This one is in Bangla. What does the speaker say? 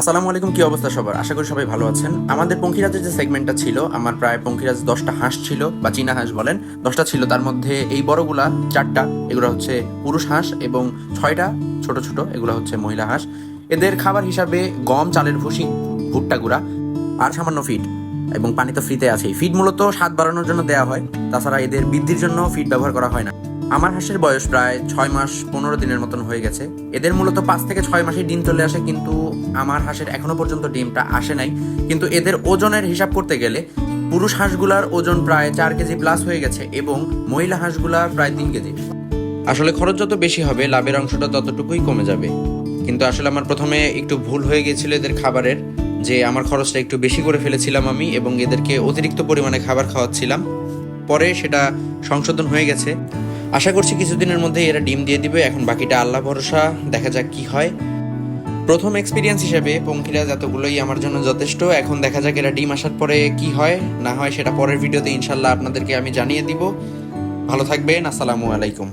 আসসালামু আলাইকুম, কি অবস্থা সবার? আশা করি সবাই ভালো আছেন। আমাদের পঙ্খিরাজের যে সেগমেন্টটা ছিল, আমার প্রায় পঙ্খিরাজ দশটা হাঁস ছিল, বা চীনা হাঁস বলেন, দশটা ছিল। তার মধ্যে এই বড়গুলা চারটা, এগুলো হচ্ছে পুরুষ হাঁস এবং ছয়টা ছোট ছোট, এগুলো হচ্ছে মহিলা হাঁস। এদের খাবার হিসাবে গম, চালের ভুসি, ভুট্টা গুঁড়া আর সামান্য ফিড এবং পানি তো ফ্রিতে আছেই। ফিড মূলত স্বাদ বাড়ানোর জন্য দেওয়া হয়, তাছাড়া এদের বৃদ্ধির জন্য ফিড ব্যবহার করা হয় না। আমার হাঁসের বয়স প্রায় ছয় মাস পনেরো দিনের মতন হয়ে গেছে। এদের মূলত পাঁচ থেকে ছয় মাসে ডিম চলে আসে, কিন্তু আমার হাঁসের এখনও পর্যন্ত ডিমটা আসে নাই। কিন্তু এদের ওজনের হিসাব করতে গেলে পুরুষ হাঁসগুলার ওজন প্রায় চার কেজি প্লাস হয়ে গেছে এবং মহিলা হাঁসগুলার প্রায় তিন কেজি। আসলে খরচ যত বেশি হবে, লাভের অংশটা ততটুকুই কমে যাবে। কিন্তু আসলে আমার প্রথমে একটু ভুল হয়ে গিয়েছিল এদের খাবারের, যে আমার খরচটা একটু বেশি করে ফেলেছিলাম আমি এবং এদেরকে অতিরিক্ত পরিমাণে খাবার খাওয়াচ্ছিলাম। পরে সেটা সংশোধন হয়ে গেছে। আশা করছি কিছুদিনের মধ্যে এরা ডিম দিয়ে দিবে। এখন বাকিটা আল্লাহ ভরসা, দেখা যাক কি হয়। প্রথম এক্সপিরিয়েন্স হিসেবে পঙ্খিরাজ এতগুলোই আমার জন্য যথেষ্ট। এখন দেখা যাক এরা ডিম আসার পরে কি হয়, না হয় সেটা পরের ভিডিওতে ইনশাল্লাহ আপনাদেরকে আমি জানিয়ে দিব। ভালো থাকবেন, আসসালামু আলাইকুম।